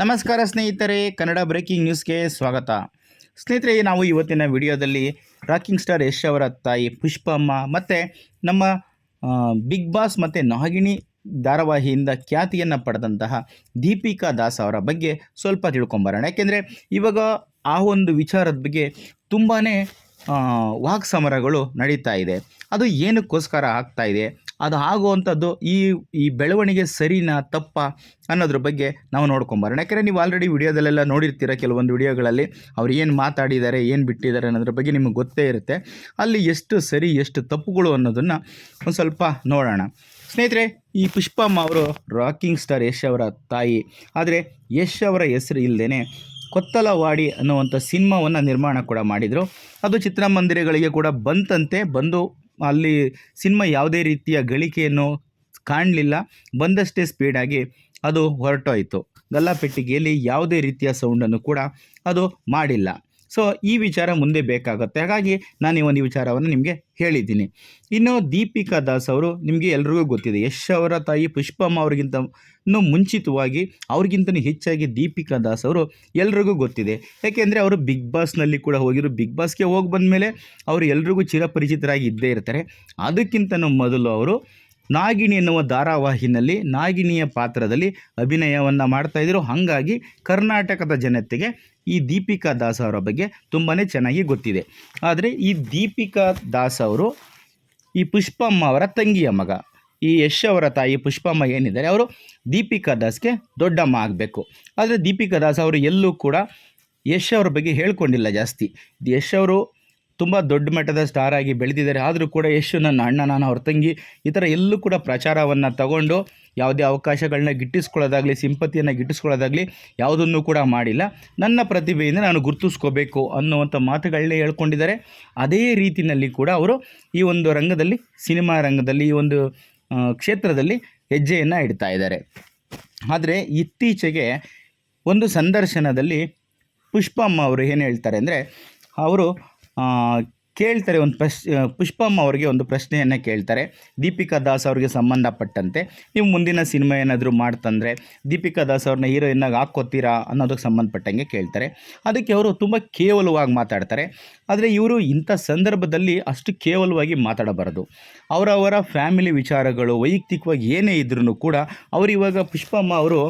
ನಮಸ್ಕಾರ ಸ್ನೇಹಿತರೆ, ಕನ್ನಡ ಬ್ರೇಕಿಂಗ್ ನ್ಯೂಸ್ಗೆ ಸ್ವಾಗತ. ಸ್ನೇಹಿತರೆ, ನಾವು ಇವತ್ತಿನ ವಿಡಿಯೋದಲ್ಲಿ ರಾಕಿಂಗ್ ಸ್ಟಾರ್ ಯಶ್ ಅವರ ತಾಯಿ ಪುಷ್ಪಮ್ಮ ಮತ್ತು ನಮ್ಮ ಬಿಗ್ ಬಾಸ್ ಮತ್ತು ನಾಗಿಣಿ ಧಾರಾವಾಹಿಯಿಂದ ಖ್ಯಾತಿಯನ್ನು ಪಡೆದಂತಹ ದೀಪಿಕಾ ದಾಸ್ ಅವರ ಬಗ್ಗೆ ಸ್ವಲ್ಪ ತಿಳ್ಕೊಂಬರೋಣ. ಯಾಕೆಂದರೆ ಇವಾಗ ಆ ಒಂದು ವಿಚಾರದ ಬಗ್ಗೆ ತುಂಬಾ ವಾಕ್ ಸಮರಗಳು ನಡೀತಾ ಇದೆ. ಅದು ಏನಕ್ಕೋಸ್ಕರ ಆಗ್ತಾ ಇದೆ? ಅದು ಆಗುವಂಥದ್ದು ಈ ಈ ಬೆಳವಣಿಗೆ ಸರಿನಾ ತಪ್ಪ ಅನ್ನೋದ್ರ ಬಗ್ಗೆ ನಾವು ನೋಡ್ಕೊಂಬರೋಣ. ಯಾಕೆಂದರೆ ನೀವು ಆಲ್ರೆಡಿ ವಿಡಿಯೋದಲ್ಲೆಲ್ಲ ನೋಡಿರ್ತೀರ ಕೆಲವೊಂದು ವಿಡಿಯೋಗಳಲ್ಲಿ ಅವ್ರು ಏನು ಮಾತಾಡಿದ್ದಾರೆ, ಏನು ಬಿಟ್ಟಿದ್ದಾರೆ ಅನ್ನೋದ್ರ ಬಗ್ಗೆ ನಿಮಗೆ ಗೊತ್ತೇ ಇರುತ್ತೆ. ಅಲ್ಲಿ ಎಷ್ಟು ಸರಿ, ಎಷ್ಟು ತಪ್ಪುಗಳು ಅನ್ನೋದನ್ನು ಒಂದು ಸ್ವಲ್ಪ ನೋಡೋಣ. ಸ್ನೇಹಿತರೆ, ಈ ಪುಷ್ಪಮ್ಮ ಅವರು ರಾಕಿಂಗ್ ಸ್ಟಾರ್ ಯಶ್ ಅವರ ತಾಯಿ. ಆದರೆ ಯಶ್ ಅವರ ಹೆಸರು ಇಲ್ಲದೇ ಕೊತ್ತಲವಾಡಿ ಅನ್ನುವಂಥ ಸಿನಿಮಾವನ್ನು ನಿರ್ಮಾಣ ಕೂಡ ಮಾಡಿದರು. ಅದು ಚಿತ್ರಮಂದಿರಗಳಿಗೆ ಕೂಡ ಬಂತಂತೆ, ಬಂದು ಅಲ್ಲಿ ಸಿನಿಮಾ ಯಾವುದೇ ರೀತಿಯ ಗಳಿಕೆಯನ್ನು ಕಾಣಲಿಲ್ಲ. ಬಂದಷ್ಟೇ ಸ್ಪೀಡಾಗಿ ಅದು ಹೊರಟೋಯಿತು. ಗಲ್ಲಾಪೆಟ್ಟಿಗೆಯಲ್ಲಿ ಯಾವುದೇ ರೀತಿಯ ಸೌಂಡನ್ನು ಕೂಡ ಅದು ಮಾಡಿಲ್ಲ. ಸೊ ಈ ವಿಚಾರ ಮುಂದೆ ಬೇಕಾಗುತ್ತೆ. ಹಾಗಾಗಿ ನಾನು ಈ ಒಂದು ವಿಚಾರವನ್ನು ನಿಮಗೆ ಹೇಳಿದ್ದೀನಿ. ಇನ್ನು ದೀಪಿಕಾ ದಾಸ್ ಅವರು ನಿಮಗೆ ಎಲ್ರಿಗೂ ಗೊತ್ತಿದೆ, ಯಶ್ ಅವರ ತಾಯಿ ಪುಷ್ಪಮ್ಮ ಅವ್ರಿಗಿಂತ ಮುಂಚಿತವಾಗಿ ಅವ್ರಿಗಿಂತಲೂ ಹೆಚ್ಚಾಗಿ ದೀಪಿಕಾ ದಾಸ್ ಅವರು ಎಲ್ರಿಗೂ ಗೊತ್ತಿದೆ. ಯಾಕೆಂದರೆ ಅವರು ಬಿಗ್ ಬಾಸ್ನಲ್ಲಿ ಕೂಡ ಹೋಗಿರು ಬಿಗ್ ಬಾಸ್ಗೆ ಹೋಗಿ ಬಂದಮೇಲೆ ಅವರು ಎಲ್ರಿಗೂ ಚಿರಪರಿಚಿತರಾಗಿ ಇದ್ದೇ ಇರ್ತಾರೆ. ಅದಕ್ಕಿಂತ ಮೊದಲು ಅವರು ನಾಗಿಣಿ ಎನ್ನುವ ಧಾರಾವಾಹಿನಲ್ಲಿ ನಾಗಿಣಿಯ ಪಾತ್ರದಲ್ಲಿ ಅಭಿನಯವನ್ನು ಮಾಡ್ತಾಯಿದ್ರು ಹಾಗಾಗಿ ಕರ್ನಾಟಕದ ಜನತೆಗೆ ಈ ದೀಪಿಕಾ ದಾಸ್ ಅವರ ಬಗ್ಗೆ ತುಂಬಾ ಚೆನ್ನಾಗಿ ಗೊತ್ತಿದೆ. ಆದರೆ ಈ ದೀಪಿಕಾ ದಾಸ್ ಅವರು, ಈ ಪುಷ್ಪಮ್ಮ ಅವರ ತಂಗಿಯ ಮಗ, ಈ ಯಶ್ ಅವರ ತಾಯಿ ಪುಷ್ಪಮ್ಮ ಏನಿದ್ದಾರೆ, ಅವರು ದೀಪಿಕಾ ದಾಸ್ಗೆ ದೊಡ್ಡಮ್ಮ ಆಗಬೇಕು. ಆದರೆ ದೀಪಿಕಾ ದಾಸ್ ಅವರು ಎಲ್ಲೂ ಕೂಡ ಯಶ್ ಅವ್ರ ಬಗ್ಗೆ ಹೇಳ್ಕೊಂಡಿಲ್ಲ ಜಾಸ್ತಿ. ಯಶ್ ಅವರು ತುಂಬ ದೊಡ್ಡ ಮಟ್ಟದ ಸ್ಟಾರ್ ಆಗಿ ಬೆಳೆದಿದ್ದಾರೆ. ಆದರೂ ಕೂಡ ಯಶು ನನ್ನ ಅಣ್ಣ, ನಾನು ಅವ್ರ ತಂಗಿ ಈ ಥರ ಎಲ್ಲೂ ಕೂಡ ಪ್ರಚಾರವನ್ನು ತಗೊಂಡು ಯಾವುದೇ ಅವಕಾಶಗಳನ್ನ ಗಿಟ್ಟಿಸ್ಕೊಳ್ಳೋದಾಗಲಿ, ಸಿಂಪತಿಯನ್ನು ಗಿಟ್ಟಿಸ್ಕೊಳ್ಳೋದಾಗಲಿ ಯಾವುದನ್ನು ಕೂಡ ಮಾಡಿಲ್ಲ. ನನ್ನ ಪ್ರತಿಭೆಯಿಂದ ನಾನು ಗುರುತಿಸ್ಕೋಬೇಕು ಅನ್ನುವಂಥ ಮಾತುಗಳನ್ನೇ ಹೇಳ್ಕೊಂಡಿದ್ದಾರೆ. ಅದೇ ರೀತಿಯಲ್ಲಿ ಕೂಡ ಅವರು ಈ ಒಂದು ರಂಗದಲ್ಲಿ, ಸಿನಿಮಾ ರಂಗದಲ್ಲಿ, ಈ ಒಂದು ಕ್ಷೇತ್ರದಲ್ಲಿ ಹೆಜ್ಜೆಯನ್ನು ಇಡ್ತಾ ಇದ್ದಾರೆ. ಆದರೆ ಇತ್ತೀಚೆಗೆ ಒಂದು ಸಂದರ್ಶನದಲ್ಲಿ ಪುಷ್ಪಮ್ಮ ಅವರು ಏನು ಹೇಳ್ತಾರೆ ಅಂದರೆ, ಅವರು ಕೇಳ್ತಾರೆ ಒಂದು ಪ್ರಶ್ ಪುಷ್ಪಮ್ಮ ಅವರಿಗೆ ಒಂದು ಪ್ರಶ್ನೆಯನ್ನು ಕೇಳ್ತಾರೆ. ದೀಪಿಕಾ ದಾಸ್ ಅವ್ರಿಗೆ ಸಂಬಂಧಪಟ್ಟಂತೆ. ನೀವು ಮುಂದಿನ ಸಿನಿಮಾ ಏನಾದರೂ ಮಾಡ್ತಂದರೆ ದೀಪಿಕಾ ದಾಸ್ ಅವ್ರನ್ನ ಹೀರೋಯಿನ್ನಾಗಿ ಹಾಕ್ಕೋತೀರಾ ಅನ್ನೋದಕ್ಕೆ ಸಂಬಂಧಪಟ್ಟಂಗೆ ಕೇಳ್ತಾರೆ. ಅದಕ್ಕೆ ಅವರು ತುಂಬ ಕೇವಲವಾಗಿ ಮಾತಾಡ್ತಾರೆ. ಆದರೆ ಇವರು ಇಂಥ ಸಂದರ್ಭದಲ್ಲಿ ಅಷ್ಟು ಕೇವಲವಾಗಿ ಮಾತಾಡಬಾರದು. ಅವರವರ ಫ್ಯಾಮಿಲಿ ವಿಚಾರಗಳು ವೈಯಕ್ತಿಕವಾಗಿ ಏನೇ ಇದ್ರೂ ಕೂಡ ಅವರು ಇವಾಗ ಪುಷ್ಪಮ್ಮ ಅವರು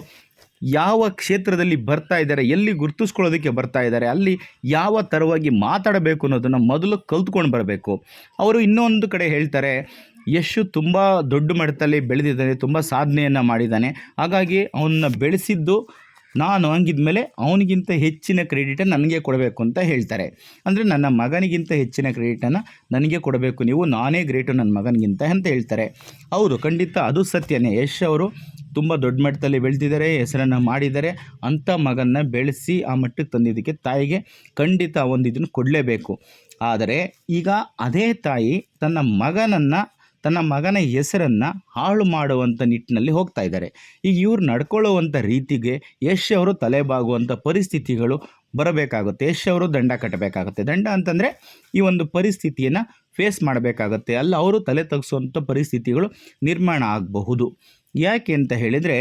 ಯಾವ ಕ್ಷೇತ್ರದಲ್ಲಿ ಬರ್ತಾ ಇದ್ದಾರೆ, ಎಲ್ಲಿ ಗುರುತಿಸ್ಕೊಳ್ಳೋದಕ್ಕೆ ಬರ್ತಾ ಇದ್ದಾರೆ, ಅಲ್ಲಿ ಯಾವ ಥರವಾಗಿ ಮಾತಾಡಬೇಕು ಅನ್ನೋದನ್ನು ಮೊದಲು ಕಲ್ತ್ಕೊಂಡು ಬರಬೇಕು. ಅವರು ಇನ್ನೊಂದು ಕಡೆ ಹೇಳ್ತಾರೆ, ಯಶು ತುಂಬ ದೊಡ್ಡ ಮಟ್ಟದಲ್ಲಿ ಬೆಳೆದಿದ್ದಾನೆ, ತುಂಬ ಸಾಧನೆಯನ್ನು ಮಾಡಿದ್ದಾನೆ. ಹಾಗಾಗಿ ಅವನ್ನ ಬೆಳೆಸಿದ್ದು ನಾನು ಹಂಗಿದ್ಮೇಲೆ ಅವನಿಗಿಂತ ಹೆಚ್ಚಿನ ಕ್ರೆಡಿಟನ್ನು ನನಗೆ ಕೊಡಬೇಕು ಅಂತ ಹೇಳ್ತಾರೆ. ಅಂದರೆ ನನ್ನ ಮಗನಿಗಿಂತ ಹೆಚ್ಚಿನ ಕ್ರೆಡಿಟನ್ನು ನನಗೆ ಕೊಡಬೇಕು. ನೀವು ನಾನೇ ಗ್ರೇಟು ನನ್ನ ಮಗನಿಗಿಂತ ಅಂತ ಹೇಳ್ತಾರೆ. ಹೌದು, ಖಂಡಿತ ಅದು ಸತ್ಯನೇ. ಯಶ್ ಅವರು ತುಂಬ ದೊಡ್ಡ ಮಟ್ಟದಲ್ಲಿ ಬೆಳೆದಿದ್ದಾರೆ, ಹೆಸರನ್ನು ಮಾಡಿದ್ದಾರೆ. ಅಂಥ ಮಗನ್ನ ಬೆಳೆಸಿ ಆ ಮಟ್ಟಕ್ಕೆ ತಂದಿದ್ದಕ್ಕೆ ತಾಯಿಗೆ ಖಂಡಿತ ಒಂದು ಇದನ್ನು ಕೊಡಲೇಬೇಕು. ಆದರೆ ಈಗ ಅದೇ ತಾಯಿ ತನ್ನ ಮಗನನ್ನು ತನ್ನ ಮಗನ ಹೆಸರನ್ನು ಹಾಳು ಮಾಡುವಂಥ ನಿಟ್ಟಿನಲ್ಲಿ ಹೋಗ್ತಾ ಇದ್ದಾರೆ. ಈಗ ಇವ್ರು ನಡ್ಕೊಳ್ಳುವಂಥ ರೀತಿಗೆ ಯಶ್ ಅವರು ತಲೆಬಾಗುವಂಥ ಪರಿಸ್ಥಿತಿಗಳು ಬರಬೇಕಾಗುತ್ತೆ, ಯಶ್ ಅವರು ದಂಡ ಕಟ್ಟಬೇಕಾಗುತ್ತೆ. ದಂಡ ಅಂತಂದರೆ ಈ ಒಂದು ಪರಿಸ್ಥಿತಿಯನ್ನು ಫೇಸ್ ಮಾಡಬೇಕಾಗತ್ತೆ. ಅಲ್ಲ, ಅವರು ತಲೆ ತಗ್ಸುವಂಥ ಪರಿಸ್ಥಿತಿಗಳು ನಿರ್ಮಾಣ ಆಗಬಹುದು. ಯಾಕೆ ಅಂತ ಹೇಳಿದರೆ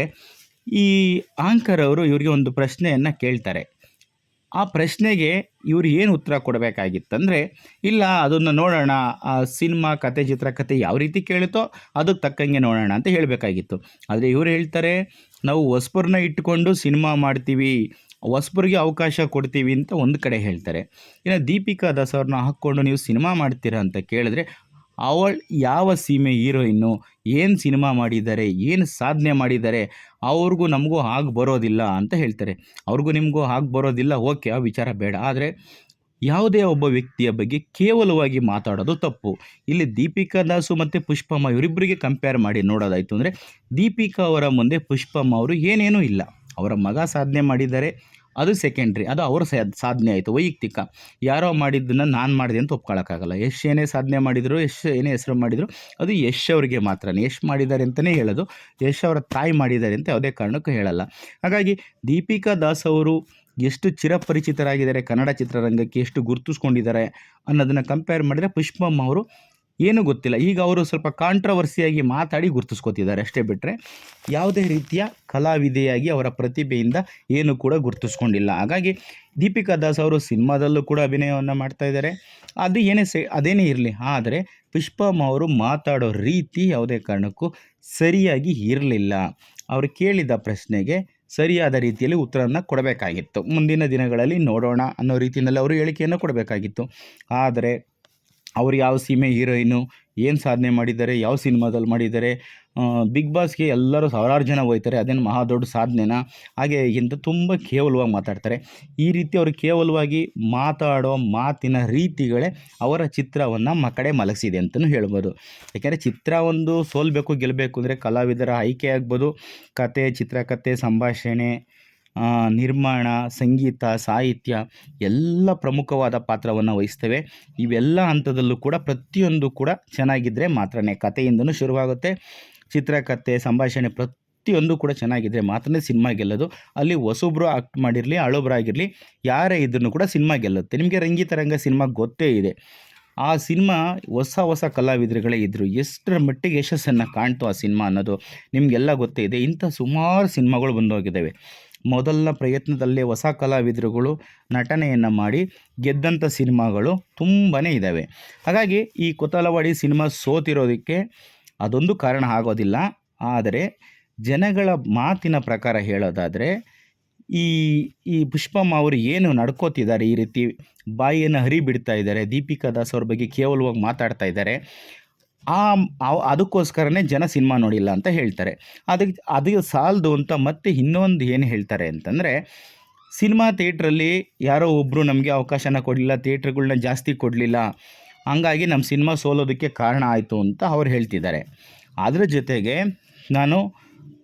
ಈ ಆಂಕರ್ ಅವರು ಇವರಿಗೆ ಒಂದು ಪ್ರಶ್ನೆಯನ್ನು ಕೇಳ್ತಾರೆ. ಆ ಪ್ರಶ್ನೆಗೆ ಇವರು ಏನು ಉತ್ತರ ಕೊಡಬೇಕಾಗಿತ್ತಂದರೆ, ಇಲ್ಲ, ಅದನ್ನು ನೋಡೋಣ, ಆ ಸಿನಿಮಾ, ಕತೆ ಚಿತ್ರಕಥೆ ಯಾವ ರೀತಿ ಕೇಳುತ್ತೋ ಅದಕ್ಕೆ ತಕ್ಕಂಗೆ ನೋಡೋಣ ಅಂತ ಹೇಳಬೇಕಾಗಿತ್ತು. ಆದರೆ ಇವರು ಹೇಳ್ತಾರೆ, ನಾವು ಹೊಸಬರನ್ನ ಇಟ್ಕೊಂಡು ಸಿನಿಮಾ ಮಾಡ್ತೀವಿ, ಹೊಸ್ಬರಿಗೆ ಅವಕಾಶ ಕೊಡ್ತೀವಿ ಅಂತ ಒಂದು ಕಡೆ ಹೇಳ್ತಾರೆ. ಇನ್ನು ದೀಪಿಕಾ ದಾಸ್ ಅವ್ರನ್ನ ಹಾಕ್ಕೊಂಡು ನೀವು ಸಿನಿಮಾ ಮಾಡ್ತೀರಾ ಅಂತ ಕೇಳಿದ್ರೆ ಅವಳು ಯಾವ ಸೀಮೆ ಹೀರೋಯಿನ್ನು ಏನು ಸಿನಿಮಾ ಮಾಡಿದ್ದಾರೆ? ಏನು ಸಾಧನೆ ಮಾಡಿದ್ದಾರೆ? ಅವ್ರಿಗೂ ನಮಗೂ ಆಗಿ ಬರೋದಿಲ್ಲ ಅಂತ ಹೇಳ್ತಾರೆ. ಅವ್ರಿಗೂ ನಿಮಗೂ ಆಗಿ ಬರೋದಿಲ್ಲ? ಓಕೆ, ಆ ವಿಚಾರ ಬೇಡ. ಆದರೆ ಯಾವುದೇ ಒಬ್ಬ ವ್ಯಕ್ತಿಯ ಬಗ್ಗೆ ಕೇವಲವಾಗಿ ಮಾತಾಡೋದು ತಪ್ಪು. ಇಲ್ಲಿ ದೀಪಿಕಾ ದಾಸು ಮತ್ತು ಪುಷ್ಪಮ್ಮ ಇವರಿಬ್ಬರಿಗೆ ಕಂಪೇರ್ ಮಾಡಿ ನೋಡೋದಾಯಿತು ಅಂದರೆ ದೀಪಿಕಾ ಅವರ ಮುಂದೆ ಪುಷ್ಪಮ್ಮ ಅವರು ಏನೇನೂ ಇಲ್ಲ. ಅವರ ಮಗ ಸಾಧನೆ ಮಾಡಿದ್ದಾರೆ. ಅದು ಸೆಕೆಂಡ್ರಿ ಅದು ಅವರ ಸಾಧನೆ ಆಯಿತು, ವೈಯಕ್ತಿಕ. ಯಾರೋ ಮಾಡಿದ್ದನ್ನು ನಾನು ಮಾಡಿದೆ ಅಂತ ಒಪ್ಕೊಳ್ಳೋಕ್ಕಾಗಲ್ಲ ಯಶ್ ಏನೇ ಸಾಧನೆ ಮಾಡಿದರು, ಯಶ್ ಏನೇ ಹೆಸರು ಮಾಡಿದರು, ಅದು ಯಶ್ ಅವರಿಗೆ ಮಾತ್ರ ಯಶ್ ಮಾಡಿದ್ದಾರೆ ಅಂತಲೇ ಹೇಳೋದು, ಯಶ್ ಅವರ ತಾಯಿ ಮಾಡಿದ್ದಾರೆ ಅಂತ ಯಾವುದೇ ಕಾರಣಕ್ಕೂ ಹೇಳಲ್ಲ. ಹಾಗಾಗಿ ದೀಪಿಕಾ ದಾಸ್ ಅವರು ಎಷ್ಟು ಚಿರಪರಿಚಿತರಾಗಿದ್ದಾರೆ, ಕನ್ನಡ ಚಿತ್ರರಂಗಕ್ಕೆ ಎಷ್ಟು ಗುರುತಿಸ್ಕೊಂಡಿದ್ದಾರೆ ಅನ್ನೋದನ್ನು ಕಂಪೇರ್ ಮಾಡಿದರೆ ಪುಷ್ಪಮ್ಮ ಅವರು ಏನೂ ಗೊತ್ತಿಲ್ಲ. ಈಗ ಅವರು ಸ್ವಲ್ಪ ಕಾಂಟ್ರವರ್ಸಿಯಾಗಿ ಮಾತಾಡಿ ಗುರ್ತಿಸ್ಕೊತಿದ್ದಾರೆ. ಅಷ್ಟೇ ಬಿಟ್ಟರೆ ಯಾವುದೇ ರೀತಿಯ ಕಲಾವಿದೆಯಾಗಿ ಅವರ ಪ್ರತಿಭೆಯಿಂದ ಏನು ಕೂಡ ಗುರ್ತಿಸ್ಕೊಂಡಿಲ್ಲ. ಹಾಗಾಗಿ ದೀಪಿಕಾ ದಾಸ್ ಅವರು ಸಿನಿಮಾದಲ್ಲೂ ಕೂಡ ಅಭಿನಯವನ್ನು ಮಾಡ್ತಾ ಇದ್ದಾರೆ. ಅದು ಏನೇ ಸೇ, ಅದೇನೇ ಇರಲಿ, ಆದರೆ ಪುಷ್ಪಮ್ಮ ಅವರು ಮಾತಾಡೋ ರೀತಿ ಯಾವುದೇ ಕಾರಣಕ್ಕೂ ಸರಿಯಾಗಿ ಇರಲಿಲ್ಲ. ಅವರು ಕೇಳಿದ ಪ್ರಶ್ನೆಗೆ ಸರಿಯಾದ ರೀತಿಯಲ್ಲಿ ಉತ್ತರವನ್ನು ಕೊಡಬೇಕಾಗಿತ್ತು. ಮುಂದಿನ ದಿನಗಳಲ್ಲಿ ನೋಡೋಣ ಅನ್ನೋ ರೀತಿಯಲ್ಲಿ ಅವರು ಹೇಳಿಕೆಯನ್ನು ಕೊಡಬೇಕಾಗಿತ್ತು. ಆದರೆ ಅವ್ರು ಯಾವ ಸೀಮೆ ಹೀರೋಯಿನು ಏನು ಸಾಧನೆ ಮಾಡಿದ್ದಾರೆ, ಯಾವ ಸಿನಿಮಾದಲ್ಲಿ ಮಾಡಿದ್ದಾರೆ ಬಿಗ್ ಬಾಸ್ಗೆ ಎಲ್ಲರೂ ಸಾವಿರಾರು ಜನ ಹೋಯ್ತಾರೆ ಅದೇನು ಮಹಾ ದೊಡ್ಡ ಸಾಧನೆನಾ? ಹಾಗೆ ಇಂತ ತುಂಬ ಕೇವಲವಾಗಿ ಮಾತಾಡ್ತಾರೆ. ಈ ರೀತಿ ಅವರು ಕೇವಲವಾಗಿ ಮಾತಾಡೋ ಮಾತಿನ ರೀತಿಗಳೇ ಅವರ ಚಿತ್ರವನ್ನು ಮ ಕಡೆ ಮಲಗಿಸಿದೆ ಅಂತಲೂ ಹೇಳ್ಬೋದು. ಯಾಕೆಂದರೆ ಚಿತ್ರ ಒಂದು ಸೋಲ್ಬೇಕು ಗೆಲ್ಲಬೇಕು ಅಂದರೆ ಕಲಾವಿದರ ಆಯ್ಕೆ ಆಗ್ಬೋದು. ಕತೆ ಚಿತ್ರಕಥೆ ಸಂಭಾಷಣೆ ನಿರ್ಮಾಣ, ಸಂಗೀತ, ಸಾಹಿತ್ಯ ಎಲ್ಲ ಪ್ರಮುಖವಾದ ಪಾತ್ರವನ್ನು ವಹಿಸ್ತವೆ. ಇವೆಲ್ಲ ಹಂತದಲ್ಲೂ ಕೂಡ ಪ್ರತಿಯೊಂದು ಕೂಡ ಚೆನ್ನಾಗಿದ್ದರೆ ಮಾತ್ರನೇ ಕಥೆಯಿಂದನೂ ಶುರುವಾಗುತ್ತೆ. ಚಿತ್ರಕಥೆ, ಸಂಭಾಷಣೆ ಪ್ರತಿಯೊಂದು ಕೂಡ ಚೆನ್ನಾಗಿದ್ದರೆ ಮಾತ್ರನೇ ಸಿನಿಮಾ ಗೆಲ್ಲೋದು. ಅಲ್ಲಿ ಹೊಸಬ್ರು ಆಕ್ಟ್ ಮಾಡಿರಲಿ ಹಳಬ್ರಾಗಿರಲಿ ಯಾರೇ ಇದ್ರೂ ಕೂಡ ಸಿನಿಮಾ ಗೆಲ್ಲುತ್ತೆ. ನಿಮಗೆ ರಂಗಿತರಂಗ ಸಿನಿಮಾ ಗೊತ್ತೇ ಇದೆ. ಆ ಸಿನಿಮಾ ಹೊಸ ಹೊಸ ಕಲಾವಿದರುಗಳೇ ಇದ್ದರು ಎಷ್ಟರ ಮಟ್ಟಿಗೆ ಯಶಸ್ಸನ್ನು ಕಾಣ್ತು ಆ ಸಿನಿಮಾ ಅನ್ನೋದು ನಿಮಗೆಲ್ಲ ಗೊತ್ತೇ ಇದೆ. ಇಂಥ ಸುಮಾರು ಸಿನಿಮಾಗಳು ಬಂದೋಗಿದ್ದಾವೆ. ಮೊದಲನ ಪ್ರಯತ್ನದಲ್ಲೇ ಹೊಸ ಕಲಾವಿದರುಗಳು ನಟನೆಯನ್ನು ಮಾಡಿ ಗೆದ್ದಂಥ ಸಿನಿಮಾಗಳು ತುಂಬಾ ಇದ್ದಾವೆ ಹಾಗಾಗಿ ಈ ಕೊತಲವಾಡಿ ಸಿನಿಮಾ ಸೋತಿರೋದಕ್ಕೆ ಅದೊಂದು ಕಾರಣ ಆಗೋದಿಲ್ಲ. ಆದರೆ ಜನಗಳ ಮಾತಿನ ಪ್ರಕಾರ ಹೇಳೋದಾದರೆ ಈ ಈ ಪುಷ್ಪಮ್ಮ ಅವರು ಏನು ನಡ್ಕೋತಿದ್ದಾರೆ ಈ ರೀತಿ ಬಾಯಿಯನ್ನು ಹರಿಬಿಡ್ತಾ ಇದ್ದಾರೆ, ದೀಪಿಕಾ ದಾಸ್ ಅವ್ರ ಬಗ್ಗೆ ಕೇವಲವಾಗಿ ಮಾತಾಡ್ತಾ ಇದ್ದಾರೆ. ಆ ಅದಕ್ಕೋಸ್ಕರನೇ ಜನ ಸಿನಿಮಾ ನೋಡಿಲ್ಲ ಅಂತ ಹೇಳ್ತಾರೆ. ಅದಕ್ಕೆ ಅದು ಸಾಲದು ಅಂತ ಮತ್ತೆ ಇನ್ನೊಂದು ಏನು ಹೇಳ್ತಾರೆ ಅಂತಂದರೆ, ಸಿನಿಮಾ ಥಿಯೇಟ್ರಲ್ಲಿ ಯಾರೋ ಒಬ್ಬರು ನಮಗೆ ಅವಕಾಶನ ಕೊಡಲಿಲ್ಲ, ಥಿಯೇಟ್ರ್ಗಳನ್ನ ಜಾಸ್ತಿ ಕೊಡಲಿಲ್ಲ, ಹಂಗಾಗಿ ನಮ್ಮ ಸಿನಿಮಾ ಸೋಲೋದಕ್ಕೆ ಕಾರಣ ಆಯಿತು ಅಂತ ಅವ್ರು ಹೇಳ್ತಿದ್ದಾರೆ. ಅದರ ಜೊತೆಗೆ ನಾನು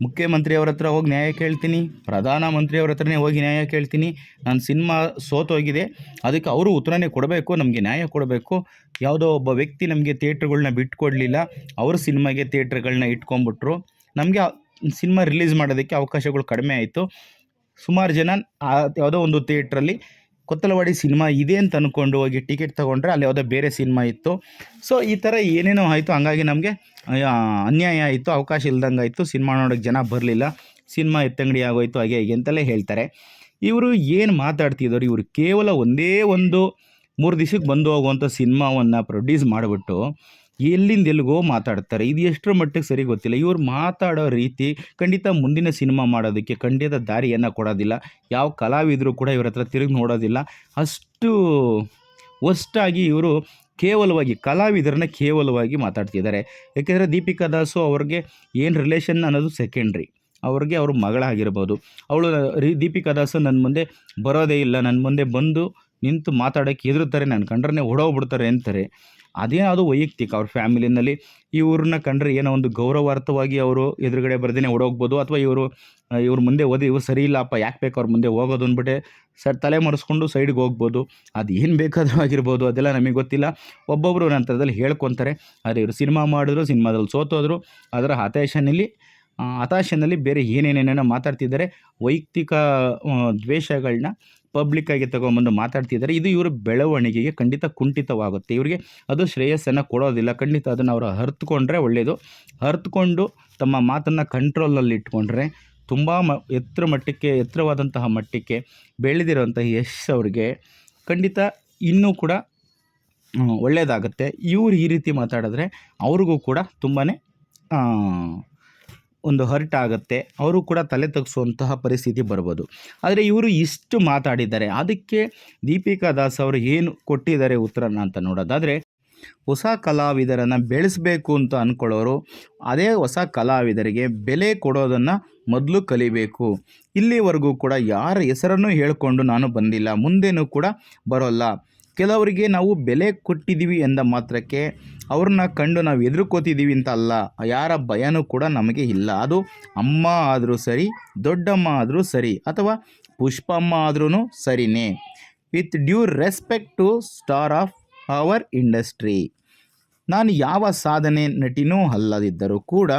ಮುಖ್ಯಮಂತ್ರಿಯವ್ರ ಹತ್ರ ಹೋಗಿ ನ್ಯಾಯ ಕೇಳ್ತೀನಿ ಪ್ರಧಾನಮಂತ್ರಿಯವ್ರ ಹತ್ರನೇ ಹೋಗಿ ನ್ಯಾಯ ಕೇಳ್ತೀನಿ ನಾನು ಸಿನಿಮಾ ಸೋತೋಗಿದೆ, ಅದಕ್ಕೆ ಅವರು ಉತ್ತರನೇ ಕೊಡಬೇಕು, ನಮಗೆ ನ್ಯಾಯ ಕೊಡಬೇಕು. ಯಾವುದೋ ಒಬ್ಬ ವ್ಯಕ್ತಿ ನಮಗೆ ಥಿಯೇಟ್ರ್ಗಳನ್ನ ಬಿಟ್ಕೊಡ್ಲಿಲ್ಲ, ಅವರು ಸಿನಿಮಾಗೆ ಥಿಯೇಟ್ರ್ಗಳನ್ನ ಇಟ್ಕೊಂಬಿಟ್ರು ನಮಗೆ ಸಿನಿಮಾ ರಿಲೀಸ್ ಮಾಡೋದಕ್ಕೆ ಅವಕಾಶಗಳು ಕಡಿಮೆ ಆಯಿತು. ಸುಮಾರು ಜನ ಯಾವುದೋ ಒಂದು ಥಿಯೇಟ್ರಲ್ಲಿ ಕೊತ್ತಲವಾಡಿ ಸಿನಿಮಾ ಇದೆ ಅಂತ ಅಂದ್ಕೊಂಡು ಹೋಗಿ ಟಿಕೆಟ್ ತೊಗೊಂಡ್ರೆ ಅಲ್ಲಿ ಯಾವುದೋ ಬೇರೆ ಸಿನಿಮಾ ಇತ್ತು. ಸೊ ಈ ಥರ ಏನೇನೋ ಆಯಿತು, ಹಂಗಾಗಿ ನಮಗೆ ಅನ್ಯಾಯ ಆಯಿತು, ಅವಕಾಶ ಇಲ್ದಂಗೆ ಆಯಿತು ಸಿನಿಮಾ ನೋಡೋಕ್ಕೆ ಜನ ಬರಲಿಲ್ಲ, ಸಿನಿಮಾ ಎತ್ತಂಗಡಿ ಆಗೋಯ್ತು, ಹಾಗೆ ಹೀಗೆ ಅಂತಲೇ ಹೇಳ್ತಾರೆ. ಇವರು ಏನು ಮಾತಾಡ್ತಿದ್ದಾರೆ ಇವರು ಕೇವಲ ಒಂದೇ ಒಂದು ಮೂರು ದಿವಸಕ್ಕೆ ಬಂದು ಹೋಗುವಂಥ ಸಿನಿಮಾವನ್ನು ಪ್ರೊಡ್ಯೂಸ್ ಮಾಡಿಬಿಟ್ಟು ಎಲ್ಲಿಂದ ಎಲ್ಲಿಗೋ ಮಾತಾಡ್ತಾರೆ. ಇದು ಎಷ್ಟರ ಮಟ್ಟಿಗೆ ಸರಿ ಗೊತ್ತಿಲ್ಲ. ಇವರು ಮಾತಾಡೋ ರೀತಿ ಖಂಡಿತ ಮುಂದಿನ ಸಿನಿಮಾ ಮಾಡೋದಕ್ಕೆ ಖಂಡಿತ ದಾರಿಯನ್ನು ಕೊಡೋದಿಲ್ಲ. ಯಾವ ಕಲಾವಿದರು ಕೂಡ ಇವ್ರ ಹತ್ರ ತಿರುಗಿ ನೋಡೋದಿಲ್ಲ. ಅಷ್ಟು ಒಸ್ಟಾಗಿ ಇವರು ಕೇವಲವಾಗಿ ಕಲಾವಿದರನ್ನ ಕೇವಲವಾಗಿ ಮಾತಾಡ್ತಿದ್ದಾರೆ. ಯಾಕೆಂದರೆ ದೀಪಿಕಾ ದಾಸು ಅವ್ರಿಗೆ ಏನು ರಿಲೇಷನ್ ಅನ್ನೋದು ಸೆಕೆಂಡ್ರಿ ಅವ್ರಿಗೆ ಅವ್ರ ಮಗಳಾಗಿರ್ಬೋದು. ಅವಳು, ದೀಪಿಕಾ ದಾಸು ನನ್ನ ಮುಂದೆ ಬರೋದೇ ಇಲ್ಲ. ನನ್ನ ಮುಂದೆ ಬಂದು ನಿಂತು ಮಾತಾಡೋಕ್ಕೆ ಹೆದರ್ತಾರೆ ನಾನು ಕಂಡ್ರೆ ಓಡೋಗ್ಬಿಡ್ತಾರೆ ಅಂತಾರೆ. ಅದೇನಾದರೂ ವೈಯಕ್ತಿಕ, ಅವ್ರ ಫ್ಯಾಮಿಲಿನಲ್ಲಿ ಇವ್ರನ್ನ ಕಂಡ್ರೆ ಏನೋ ಒಂದು ಗೌರವಾರ್ಥವಾಗಿ ಅವರು ಎದುರುಗಡೆ ಬರ್ದೇನೆ ಓಡೋಗ್ಬೋದು ಅಥವಾ ಇವರು, ಇವ್ರ ಮುಂದೆ ಓದಿ ಇವ್ರು ಸರಿ ಇಲ್ಲಪ್ಪ ಯಾಕೆ ಬೇಕು ಅವ್ರ ಮುಂದೆ ಹೋಗೋದು ಅಂದ್ಬಿಟ್ಟೆ ಸರ್ ತಲೆ ಮರೆಸ್ಕೊಂಡು ಸೈಡ್ಗೆ ಹೋಗ್ಬೋದು. ಅದು ಏನು ಬೇಕಾದ್ರೂ ಆಗಿರ್ಬೋದು, ಅದೆಲ್ಲ ನಮಗೆ ಗೊತ್ತಿಲ್ಲ. ಒಬ್ಬೊಬ್ಬರು ನಂತರದಲ್ಲಿ ಹೇಳ್ಕೊತಾರೆ. ಆದರೆ ಇವರು ಸಿನಿಮಾ ಮಾಡಿದ್ರು, ಸಿನಿಮಾದಲ್ಲಿ ಸೋತೋದ್ರು. ಅದರ ಹತಾಶನಲ್ಲಿ ಹತಾಶನಲ್ಲಿ ಬೇರೆ ಏನೇನೇನೇನೋ ಮಾತಾಡ್ತಿದ್ದಾರೆ. ವೈಯಕ್ತಿಕ ದ್ವೇಷಗಳನ್ನ ಪಬ್ಲಿಕ್ಕಾಗಿ ತಗೊಂಬಂದು ಮಾತಾಡ್ತಿದ್ದಾರೆ. ಇದು ಇವರ ಬೆಳವಣಿಗೆಗೆ ಖಂಡಿತ ಕುಂಠಿತವಾಗುತ್ತೆ. ಇವರಿಗೆ ಅದು ಶ್ರೇಯಸ್ಸನ್ನು ಕೊಡೋದಿಲ್ಲ. ಖಂಡಿತ ಅದನ್ನು ಅವರು ಹರ್ತ್ಕೊಂಡ್ರೆ ಒಳ್ಳೆಯದು ಹರ್ತ್ಕೊಂಡು ತಮ್ಮ ಮಾತನ್ನು ಕಂಟ್ರೋಲಲ್ಲಿ ಇಟ್ಕೊಂಡ್ರೆ ತುಂಬ ಮ, ಎತ್ತರ ಮಟ್ಟಕ್ಕೆ, ಎತ್ತರವಾದಂತಹ ಮಟ್ಟಕ್ಕೆ ಬೆಳೆದಿರುವಂತಹ ಯಶ್ ಅವ್ರಿಗೆ ಖಂಡಿತ ಇನ್ನೂ ಕೂಡ ಒಳ್ಳೆಯದಾಗುತ್ತೆ ಇವರು ಈ ರೀತಿ ಮಾತಾಡಿದ್ರೆ ಅವ್ರಿಗೂ ಕೂಡ ತುಂಬಾ ಒಂದು ಹರ್ಟ್ ಆಗುತ್ತೆ, ಅವರು ಕೂಡ ತಲೆ ತಗ್ಸುವಂತಹ ಪರಿಸ್ಥಿತಿ ಬರ್ಬೋದು. ಆದರೆ ಇವರು ಇಷ್ಟು ಮಾತಾಡಿದ್ದಾರೆ. ಅದಕ್ಕೆ ದೀಪಿಕಾ ದಾಸ್ ಅವರು ಏನು ಕೊಟ್ಟಿದ್ದಾರೆ ಉತ್ತರನ ಅಂತ ನೋಡೋದಾದರೆ, ಹೊಸ ಕಲಾವಿದರನ್ನು ಬೆಳೆಸಬೇಕು ಅಂತ ಅಂದ್ಕೊಳ್ಳೋರು ಅದೇ ಹೊಸ ಕಲಾವಿದರಿಗೆ ಬೆಲೆ ಕೊಡೋದನ್ನು ಮೊದಲು ಕಲಿಬೇಕು. ಇಲ್ಲಿವರೆಗೂ ಕೂಡ ಯಾರ ಹೆಸರನ್ನು ಹೇಳಿಕೊಂಡು ನಾನು ಬಂದಿಲ್ಲ, ಮುಂದೇನೂ ಕೂಡ ಬರೋಲ್ಲ. ಕೆಲವರಿಗೆ ನಾವು ಬೆಲೆ ಕೊಟ್ಟಿದ್ದೀವಿ ಎಂದ ಮಾತ್ರಕ್ಕೆ ಅವ್ರನ್ನ ಕಂಡು ನಾವು ಎದುರುಕೋತಿದ್ದೀವಿ ಅಂತ ಅಲ್ಲ, ಯಾರ ಭಯನೂ ಕೂಡ ನಮಗೆ ಇಲ್ಲ. ಅದು ಅಮ್ಮ ಆದರೂ ಸರಿ, ದೊಡ್ಡಮ್ಮ ಆದರೂ ಸರಿ, ಅಥವಾ ಪುಷ್ಪಮ್ಮ ಆದ್ರೂ ಸರಿನೇ. With due respect to star of our industry. ನಾನು ಯಾವ ಸಾಧನೆ ನಟಿನೂ ಅಲ್ಲದಿದ್ದರೂ ಕೂಡ,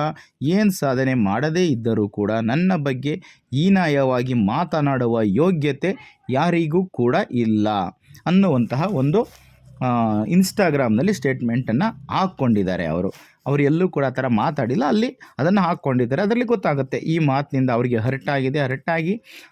ಏನು ಸಾಧನೆ ಮಾಡದೇ ಇದ್ದರೂ ಕೂಡ, ನನ್ನ ಬಗ್ಗೆ ಹೀನಾಯವಾಗಿ ಮಾತನಾಡುವ ಯೋಗ್ಯತೆ ಯಾರಿಗೂ ಕೂಡ ಇಲ್ಲ ಅನ್ನುವಂತಹ ಒಂದು ಇನ್ಸ್ಟಾಗ್ರಾಮ್ನಲ್ಲಿ ಸ್ಟೇಟ್ಮೆಂಟನ್ನು ಹಾಕ್ಕೊಂಡಿದ್ದಾರೆ ಅವರು. ಅವರು ಎಲ್ಲೂ ಕೂಡ ಆ ಥರ ಮಾತಾಡಿಲ್ಲ. ಅಲ್ಲಿ ಅದನ್ನು ಹಾಕ್ಕೊಂಡಿದ್ದಾರೆ. ಅದರಲ್ಲಿ ಗೊತ್ತಾಗುತ್ತೆ, ಈ ಮಾತಿನಿಂದ ಅವರಿಗೆ ಹರ್ಟ್ ಆಗಿದೆ ಹರ್ಟ್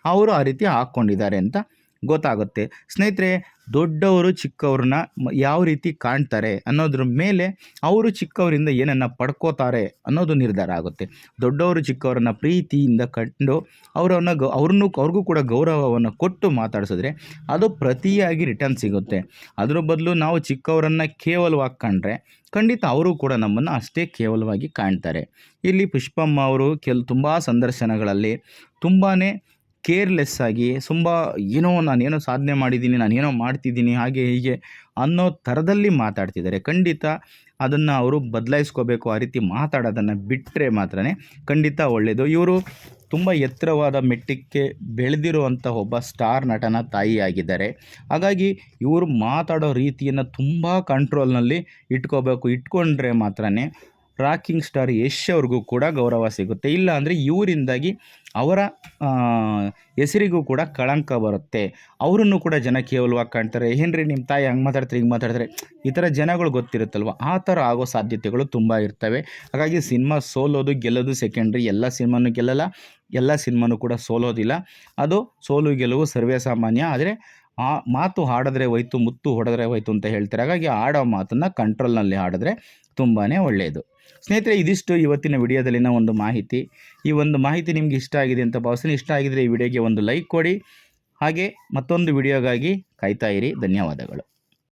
ಅವರು ಆ ರೀತಿ ಹಾಕ್ಕೊಂಡಿದ್ದಾರೆ ಅಂತ ಗೊತ್ತಾಗುತ್ತೆ. ಸ್ನೇಹಿತರೆ ದೊಡ್ಡವರು ಚಿಕ್ಕವ್ರನ್ನ ಯಾವ ರೀತಿ ಕಾಣ್ತಾರೆ ಅನ್ನೋದ್ರ ಮೇಲೆ ಅವರು ಚಿಕ್ಕವರಿಂದ ಏನನ್ನು ಪಡ್ಕೋತಾರೆ ಅನ್ನೋದು ನಿರ್ಧಾರ ಆಗುತ್ತೆ. ದೊಡ್ಡವರು ಚಿಕ್ಕವರನ್ನ ಪ್ರೀತಿಯಿಂದ ಕಂಡು ಅವರನ್ನು ಗೌ ಅವ್ರನ್ನೂ ಅವ್ರಿಗೂ ಕೂಡ ಗೌರವವನ್ನು ಕೊಟ್ಟು ಮಾತಾಡಿಸಿದ್ರೆ ಅದು ಪ್ರತಿಯಾಗಿ ರಿಟರ್ನ್ ಸಿಗುತ್ತೆ. ಅದರ ಬದಲು ನಾವು ಚಿಕ್ಕವರನ್ನು ಕೇವಲವಾಗಿ ಕಂಡ್ರೆ ಖಂಡಿತ ಅವರು ಕೂಡ ನಮ್ಮನ್ನು ಅಷ್ಟೇ ಕೇವಲವಾಗಿ ಕಾಣ್ತಾರೆ. ಇಲ್ಲಿ ಪುಷ್ಪಮ್ಮ ಅವರು ಕೆಲ ತುಂಬ ಸಂದರ್ಶನಗಳಲ್ಲಿ ತುಂಬಾ ಕೇರ್ಲೆಸ್ ಆಗಿ ತುಂಬ ಏನೋ ನಾನೇನೋ ಸಾಧನೆ ಮಾಡಿದ್ದೀನಿ, ನಾನೇನೋ ಮಾಡ್ತಿದ್ದೀನಿ ಹಾಗೆ ಹೀಗೆ ಅನ್ನೋ ಥರದಲ್ಲಿ ಮಾತಾಡ್ತಿದ್ದಾರೆ. ಖಂಡಿತ ಅದನ್ನು ಅವರು ಬದಲಾಯಿಸ್ಕೋಬೇಕು ಆ ರೀತಿ ಮಾತಾಡೋದನ್ನು ಬಿಟ್ಟರೆ ಮಾತ್ರ ಖಂಡಿತ ಒಳ್ಳೆಯದು ಇವರು ತುಂಬ ಎತ್ತರವಾದ ಮೆಟ್ಟಕ್ಕೆ ಬೆಳೆದಿರುವಂಥ ಒಬ್ಬ ಸ್ಟಾರ್ ನಟನ ತಾಯಿಯಾಗಿದ್ದಾರೆ. ಹಾಗಾಗಿ ಇವರು ಮಾತಾಡೋ ರೀತಿಯನ್ನು ತುಂಬ ಕಂಟ್ರೋಲ್ನಲ್ಲಿ ಇಟ್ಕೋಬೇಕು. ಇಟ್ಕೊಂಡ್ರೆ ಮಾತ್ರ ರಾಕಿಂಗ್ ಸ್ಟಾರ್ ಯಶ್ ಅವ್ರಿಗೂ ಕೂಡ ಗೌರವ ಸಿಗುತ್ತೆ. ಇಲ್ಲ ಅಂದರೆ ಇವರಿಂದಾಗಿ ಅವರ ಹೆಸರಿಗೂ ಕೂಡ ಕಳಂಕ ಬರುತ್ತೆ. ಅವರನ್ನು ಕೂಡ ಜನ ಕೇವಲವಾಗಿ ಕಾಣ್ತಾರೆ. ಏನ್ರಿ ನಿಮ್ಮ ತಾಯಿ ಹಂಗೆ ಮಾತಾಡ್ತಾರೆ, ಹಿಂಗೆ ಮಾತಾಡ್ತಾರೆ? ಈ ಥರ ಜನಗಳು ಗೊತ್ತಿರುತ್ತಲ್ವ? ಆ ಥರ ಆಗೋ ಸಾಧ್ಯತೆಗಳು ತುಂಬ ಇರ್ತವೆ. ಹಾಗಾಗಿ ಸಿನಿಮಾ ಸೋಲೋದು ಗೆಲ್ಲೋದು ಸೆಕೆಂಡ್ರಿ ಎಲ್ಲ ಸಿನಿಮಾನು ಗೆಲ್ಲಲ್ಲ, ಎಲ್ಲ ಸಿನಿಮಾನು ಕೂಡ ಸೋಲೋದಿಲ್ಲ. ಅದು ಸೋಲು ಗೆಲುವು ಸರ್ವೇ ಸಾಮಾನ್ಯ ಆದರೆ ಆ ಮಾತು ಹಾಡಿದ್ರೆ ಹೋಯ್ತು, ಮುತ್ತು ಹೊಡೆದ್ರೆ ಹೋಯ್ತು ಅಂತ ಹೇಳ್ತಾರೆ. ಹಾಗಾಗಿ ಆಡೋ ಮಾತನ್ನು ಕಂಟ್ರೋಲ್ನಲ್ಲಿ ಆಡಿದ್ರೆ ತುಂಬಾ ಒಳ್ಳೆಯದು ಸ್ನೇಹಿತರೆ, ಇದಿಷ್ಟು ಇವತ್ತಿನ ವಿಡಿಯೋದಲ್ಲಿನ ಒಂದು ಮಾಹಿತಿ. ಈ ಒಂದು ಮಾಹಿತಿ ನಿಮ್ಗೆ ಇಷ್ಟ ಆಗಿದೆ ಅಂತ ಭಾವಿಸ್ತೀನಿ. ಇಷ್ಟ ಆಗಿದ್ರೆ ಈ ವಿಡಿಯೋಗೆ ಒಂದು ಲೈಕ್ ಕೊಡಿ. ಹಾಗೆ ಮತ್ತೊಂದು ವಿಡಿಯೋಗಾಗಿ ಕಾಯ್ತಾ ಇರಿ. ಧನ್ಯವಾದಗಳು.